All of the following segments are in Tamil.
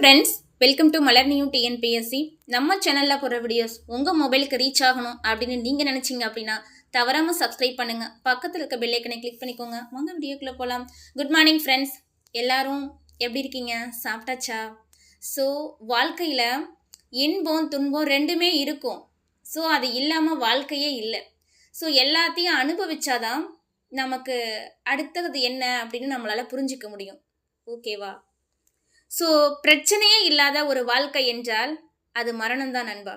Friends welcome to Malar new TNPSC நம்ம சேனலில் போகிற வீடியோஸ் உங்கள் மொபைலுக்கு ரீச் ஆகணும் அப்படின்னு நீங்கள் நினச்சிங்க அப்படின்னா தவறாமல் சப்ஸ்கிரைப் பண்ணுங்கள் பக்கத்தில் இருக்க பெல்லைக்கனை கிளிக் பண்ணிக்கோங்க. வாங்க வீடியோக்குள்ளே போகலாம் குட் மார்னிங் ஃப்ரெண்ட்ஸ் எல்லாரும் எப்படி இருக்கீங்க? சாப்பிட்டாச்சா? ஸோ வாழ்க்கையில் இன்பம் துன்பம் ரெண்டுமே இருக்கும். ஸோ அது இல்லாமல் வாழ்க்கையே இல்லை. ஸோ எல்லாத்தையும் அனுபவிச்சாதான் நமக்கு அடுத்தது என்ன அப்படின்னு நம்மளால் புரிஞ்சிக்க முடியும். ஓகேவா ஸோ பிரச்சனையே இல்லாத ஒரு வாழ்க்கை என்றால் அது மரணம்தான் நண்பா.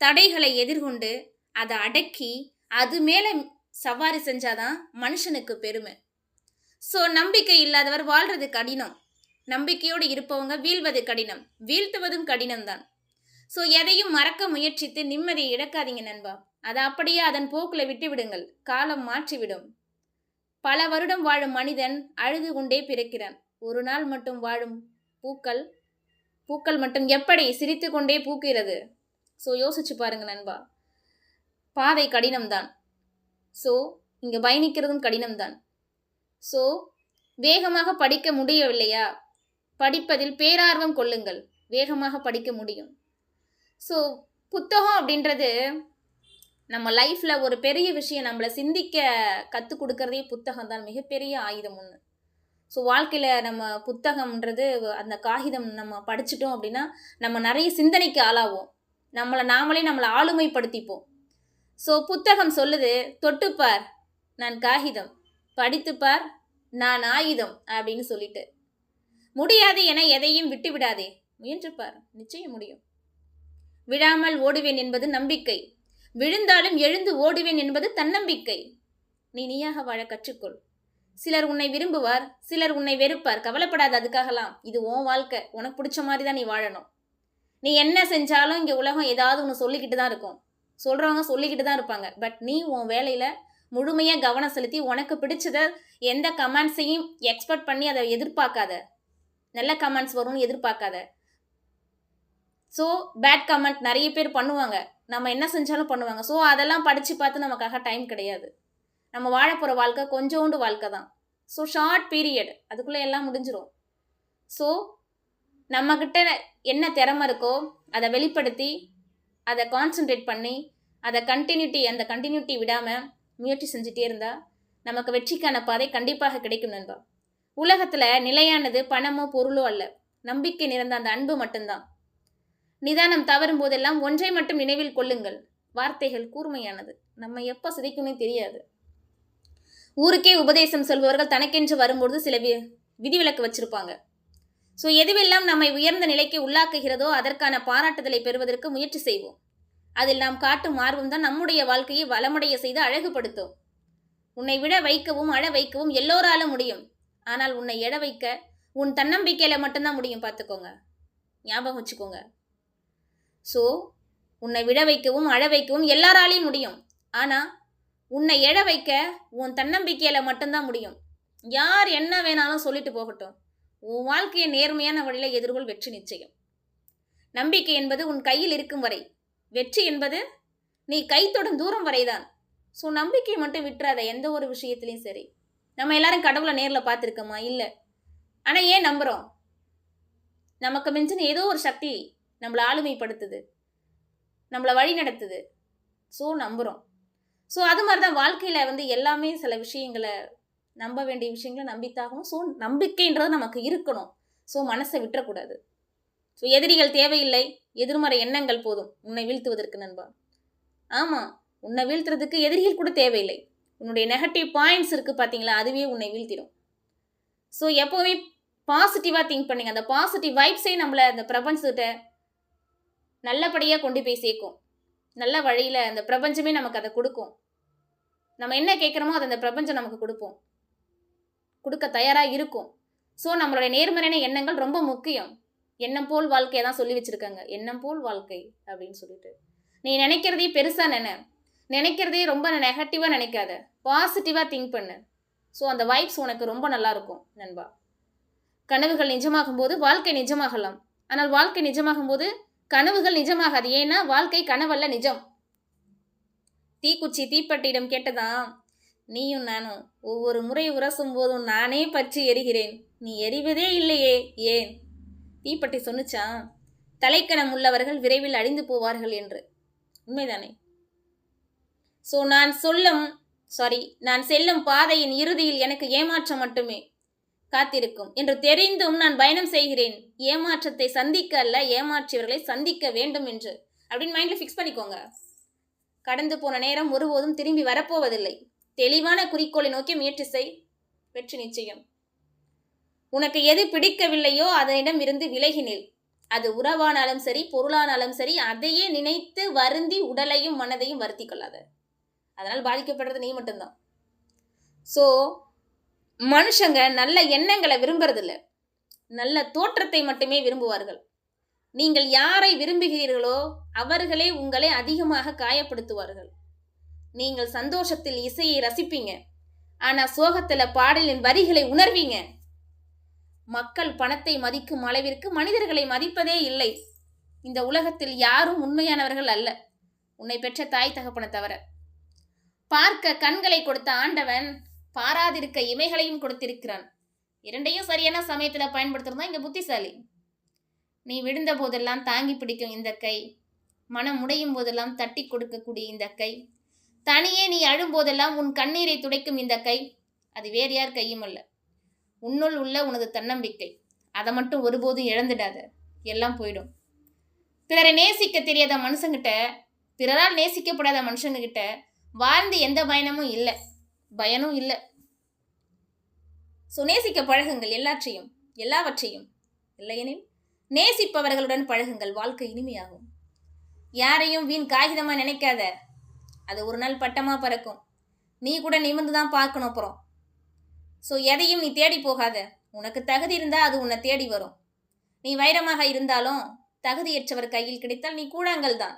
தடைகளை எதிர்கொண்டு அதை அடக்கி அது மேலே சவாரி செஞ்சாதான் மனுஷனுக்கு பெருமை. ஸோ நம்பிக்கை இல்லாதவர் வாழ்றது கடினம். நம்பிக்கையோடு இருப்பவங்க வீழ்வது கடினம். வீழ்த்துவதும் கடினம்தான். ஸோ எதையும் மறக்க முயற்சித்து நிம்மதியை இழக்காதீங்க நண்பா. அதை அப்படியே அதன் போக்கில் விட்டுவிடுங்கள் காலம் மாற்றிவிடும் பல வருடம் வாழும் மனிதன் அழுது கொண்டே பிறக்கிறான். ஒரு நாள் மட்டும் வாழும் பூக்கள். பூக்கள் மட்டும் எப்படி சிரித்து கொண்டே பூக்கிறது? ஸோ யோசிச்சு பாருங்க நண்பா. பாதை கடினம்தான். ஸோ இங்கே பயணிக்கிறதும் கடினம்தான். ஸோ வேகமாக படிக்க முடியவில்லையா? படிப்பதில் பேரார்வம் கொள்ளுங்கள். வேகமாக படிக்க முடியும். ஸோ புத்தகம் அப்படின்றது நம்ம லைஃப்பில் ஒரு பெரிய விஷயம். நம்மளை சிந்திக்க கற்றுக் கொடுக்கறதே புத்தகம் தான் மிகப்பெரிய ஆயுதம் ஒன்று ஸோ வாழ்க்கையில் நம்ம புத்தகம்ன்றது அந்த காகிதம் நம்ம படிச்சிட்டோம் அப்படின்னா நம்ம நிறைய சிந்தனைக்கு ஆளாவோம். நம்மளை நாமளே நம்மளை ஆளுமைப்படுத்திப்போம். ஸோ புத்தகம் சொல்லுது தொட்டுப்பார் நான் காகிதம். படித்துப்பார் நான் ஆயுதம் அப்படின்னு சொல்லிட்டு. முடியாது என எதையும் விட்டு விடாதே முயன்றுப்பார். நிச்சயம் முடியும். விழாமல் ஓடுவேன் என்பது நம்பிக்கை. விழுந்தாலும் எழுந்து ஓடுவேன் என்பது தன்னம்பிக்கை. நீ நீயாக வாழ கற்றுக்கொள். சிலர் உன்னை விரும்புவார் சிலர் உன்னை வெறுப்பார். கவலைப்படாத அதுக்காகலாம். இது உன் வாழ்க்கை. உனக்கு பிடிச்ச மாதிரி தான் நீ வாழணும். நீ என்ன செஞ்சாலும் இங்கே உலகம் ஏதாவது ஒன்று சொல்லிக்கிட்டு தான் இருக்கும். சொல்கிறவங்க சொல்லிக்கிட்டு தான் இருப்பாங்க. பட் நீ உன் வேலையில் முழுமையாக கவனம் செலுத்தி உனக்கு பிடிச்சத எந்த கமெண்ட்ஸையும் எக்ஸ்பெக்ட் பண்ணி அதை எதிர்பார்க்காத. நல்ல கமெண்ட்ஸ் வரும்னு எதிர்பார்க்காத. ஸோ பேட் கமெண்ட் நிறைய பேர் பண்ணுவாங்க. நம்ம என்ன செஞ்சாலும் பண்ணுவாங்க. ஸோ அதெல்லாம் படித்து பார்த்து நமக்காக டைம் கிடையாது. நம்ம வாழப்போகிற வாழ்க்கை கொஞ்சோண்டு வாழ்க்கை தான். ஸோ ஷார்ட் பீரியட் அதுக்குள்ளே எல்லாம் முடிஞ்சிடும் ஸோ நம்மக்கிட்ட என்ன திறமை இருக்கோ அதை வெளிப்படுத்தி அதை கான்சென்ட்ரேட் பண்ணி அதை கண்டினியூட்டி அந்த கண்டினியூட்டி விடாமல் முயற்சி செஞ்சுட்டே இருந்தால் நமக்கு வெற்றிக்கான பாதை கண்டிப்பாக கிடைக்கும் நண்பா. உலகத்தில் நிலையானது பணமோ பொருளோ அல்ல. நம்பிக்கை நிறைந்த அந்த அன்பு மட்டும்தான். நிதானம் தவறும் போதெல்லாம் ஒன்றை மட்டும் நினைவில் கொள்ளுங்கள். வார்த்தைகள் கூர்மையானது. நம்ம எப்போ சிதைக்கும்னே தெரியாது. ஊருக்கே உபதேசம் சொல்பவர்கள் தனக்கென்று வரும்பொழுது சில வி விதிவிலக்கு வச்சிருப்பாங்க. ஸோ எதுவெல்லாம் நம்மை உயர்ந்த நிலைக்கு உள்ளாக்குகிறதோ அதற்கான பாராட்டுதலை பெறுவதற்கு முயற்சி செய்வோம். அதில் நாம் காட்டும் ஆர்வம் தான் நம்முடைய வாழ்க்கையை வளமுடைய செய்து அழகுபடுத்தும். உன்னை விட வைக்கவும் அழ வைக்கவும் எல்லோராலும் முடியும். ஆனால் உன்னை எழ வைக்க உன் தன்னம்பிக்கையில மட்டும்தான் முடியும் பார்த்துக்கோங்க ஞாபகம் வச்சுக்கோங்க. ஸோ உன்னை விட வைக்கவும் அழ வைக்கவும் எல்லாராலையும் முடியும். ஆனால் உன்னை எழ வைக்க உன் தன்னம்பிக்கையில் மட்டும்தான் முடியும். யார் என்ன வேணாலும் சொல்லிட்டு போகட்டும். உன் வாழ்க்கையை நேர்மையான வழியில் எதிர்கொள் வெற்றி நிச்சயம். நம்பிக்கை என்பது உன் கையில் இருக்கும் வரை. வெற்றி என்பது நீ கை தொடும் தூரம் வரைதான். ஸோ நம்பிக்கை மட்டும் விட்டுறாத எந்த ஒரு விஷயத்துலையும் சரி. நம்ம எல்லாரும் கடவுளை நேரில் பார்த்துருக்கோமா? இல்லை. ஆனால் ஏன் நம்புகிறோம் நமக்கு மிஞ்சின ஏதோ ஒரு சக்தி நம்மளை ஆளுமைப்படுத்துது. நம்மளை வழி நடத்துது ஸோ நம்புகிறோம் ஸோ அது மாதிரி தான் வாழ்க்கையில் வந்து எல்லாமே சில விஷயங்களை நம்ப வேண்டிய விஷயங்களை நம்பித்தாகணும் ஸோ நம்பிக்கைன்றது நமக்கு இருக்கணும். ஸோ மனசை விட்டுறக்கூடாது. ஸோ எதிரிகள் தேவையில்லை. எதிர்மறை எண்ணங்கள் போதும். உன்னை வீழ்த்துவதற்கு நண்பா. ஆமாம் உன்னை வீழ்த்துறதுக்கு எதிரிகள் கூட தேவையில்லை. உன்னுடைய நெகட்டிவ் பாயிண்ட்ஸ் இருக்குது பார்த்தீங்களா அதுவே உன்னை வீழ்த்திடும். ஸோ எப்போவுமே பாசிட்டிவாக திங்க் பண்ணுங்கள் அந்த பாசிட்டிவ் வைப்ஸே நம்மளை அந்த பிரபஞ்சத்தை நல்லபடியாக கொண்டு போய் சேர்க்கும். நல்ல வழியில் அந்த பிரபஞ்சமே நமக்கு அதை கொடுக்கும். நம்ம என்ன கேட்குறோமோ அதை அந்த பிரபஞ்சம் நமக்கு கொடுப்போம். கொடுக்க தயாராக இருக்கும். ஸோ நம்மளுடைய நேர்மறையான எண்ணங்கள் ரொம்ப முக்கியம். எண்ணம் போல் வாழ்க்கையை தான் சொல்லி வச்சுருக்காங்க. எண்ணம் போல் வாழ்க்கை அப்படின்னு சொல்லிட்டு. நீ நினைக்கிறதே பெருசாக நினை. நினைக்கிறதே ரொம்ப நெகட்டிவாக நினைக்காத. பாசிட்டிவாக திங்க் பண்ணு. ஸோ அந்த வைப்ஸ் உனக்கு ரொம்ப நல்லா இருக்கும் நண்பா. கனவுகள் நிஜமாகும் போது வாழ்க்கை நிஜமாகலாம். ஆனால் வாழ்க்கை நிஜமாகும் போது கனவுகள் நிஜமாகாது. ஏன்னா வாழ்க்கை கனவல்ல நிஜம். தீக்குச்சி தீப்பட்டியிடம் கேட்டதாம் நீயும் நானும் ஒவ்வொரு முறை உரசும் போதும் நானே பற்றி எரிகிறேன். நீ எரிவதே இல்லையே ஏன்? தீப்பட்டி சொன்னுச்சா தலைக்கணம் உள்ளவர்கள் விரைவில் அழிந்து போவார்கள் என்று. உண்மைதானே? ஸோ நான் சொல்லும் சாரி நான் செல்லும் பாதையின் இறுதியில் எனக்கு ஏமாற்றம் மட்டுமே. காத்திருக்கும் என்று தெரிந்தும் நான் பயணம் செய்கிறேன். ஏமாற்றத்தை சந்திக்க அல்ல ஏமாற்றியவர்களை சந்திக்க வேண்டும் என்று. அப்படின்னு மைண்டில் ஃபிக்ஸ் பண்ணிக்கோங்க. கடந்து போன நேரம் ஒருபோதும் திரும்பி வரப்போவதில்லை. தெளிவான குறிக்கோளை நோக்கி முயற்சி செய். வெற்றி நிச்சயம். உனக்கு எது பிடிக்கவில்லையோ அதனிடம் இருந்து விலகினில் அது உறவானாலும் சரி பொருளானாலும் சரி அதையே நினைத்து வருந்தி உடலையும் மனதையும் வருத்தி கொள்ளாத. அதனால் பாதிக்கப்படுறது நீ மட்டும்தான். ஸோ மனுஷங்க நல்ல எண்ணங்களை விரும்புறதில்ல. நல்ல தோற்றத்தை மட்டுமே விரும்புவார்கள். நீங்கள் யாரை விரும்புகிறீர்களோ அவர்களே உங்களை அதிகமாக காயப்படுத்துவார்கள். நீங்கள் சந்தோஷத்தில் இசையை ரசிப்பீங்க. ஆனா சோகத்துல பாடலின் வரிகளை உணர்வீங்க. மக்கள் பணத்தை மதிக்கும் அளவிற்கு மனிதர்களை மதிப்பதே இல்லை. இந்த உலகத்தில் யாரும் உண்மையானவர்கள் அல்ல. உன்னை பெற்ற தாய் தகப்பனை தவிர. பார்க்க கண்களை கொடுத்த ஆண்டவன் பாராதிருக்க இமைகளையும் கொடுத்திருக்கிறான். இரண்டையும் சரியான சமயத்தில் பயன்படுத்துறதா இங்கே புத்திசாலி. நீ விழுந்த போதெல்லாம் தாங்கி பிடிக்கும் இந்த கை. மனம் உடையும் போதெல்லாம் தட்டி கொடுக்கக்கூடிய இந்த கை. தனியே நீ அழும்போதெல்லாம் உன் கண்ணீரை துடைக்கும் இந்த கை. அது வேறு யார் கையும் அல்ல. உன்னுள் உள்ள உனது தன்னம்பிக்கை. அதை மட்டும் ஒருபோதும் இழந்துடாத. எல்லாம் போயிடும். பிறரை நேசிக்க தெரியாத மனுஷங்கிட்ட பிறரால் நேசிக்கப்படாத மனுஷங்ககிட்ட வாழ்ந்து எந்த பயணமும் இல்லை. பயனும் இல்லை. ஸோ நேசிக்க பழகுங்கள் எல்லாற்றையும் எல்லாவற்றையும். இல்லையெனில் நேசிப்பவர்களுடன் பழகுங்கள் வாழ்க்கை இனிமையாகும். யாரையும் வீண் காகிதமாக நினைக்காத. அது ஒரு நாள் பட்டமாக பறக்கும். நீ கூட நிமிர்ந்து தான் பார்க்கணும் அப்புறம். ஸோ எதையும் நீ தேடி போகாத. உனக்கு தகுதி இருந்தால் அது உன்னை தேடி வரும். நீ வைரமாக இருந்தாலும் தகுதியற்றவர் கையில் கிடைத்தால் நீ கூழாங்கல் தான்.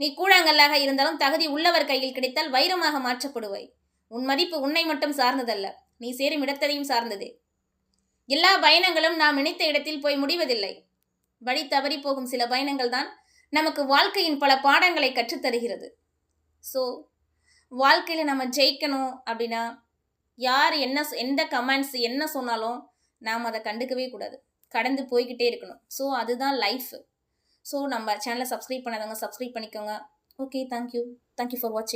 நீ கூழாங்கல்லாக இருந்தாலும் தகுதி உள்ளவர் கையில் கிடைத்தால் வைரமாக மாற்றப்படுவாய். உன் மதிப்பு உன்னை மட்டும் சார்ந்ததல்ல. நீ சேரும் இடத்தையும் சார்ந்தது. எல்லா பயணங்களும் நாம் நினைத்த இடத்தில் போய் முடிவதில்லை. வழி தவறி போகும் சில பயணங்கள் தான் நமக்கு வாழ்க்கையின் பல பாடங்களை கற்றுத்தருகிறது. ஸோ வாழ்க்கையில் நம்ம ஜெயிக்கணும் அப்படின்னா யார் என்ன எந்த கமெண்ட்ஸ் என்ன சொன்னாலும் நாம் அதை கண்டுக்கவே கூடாது. கடந்து போய்கிட்டே இருக்கணும். ஸோ அதுதான் லைஃப் ஸோ நம்ம சேனலை சப்ஸ்கிரைப் பண்ணாதவங்க சப்ஸ்கிரைப் பண்ணிக்கோங்க. ஓகே தேங்க்யூ தேங்க்யூ ஃபார் வாட்சிங்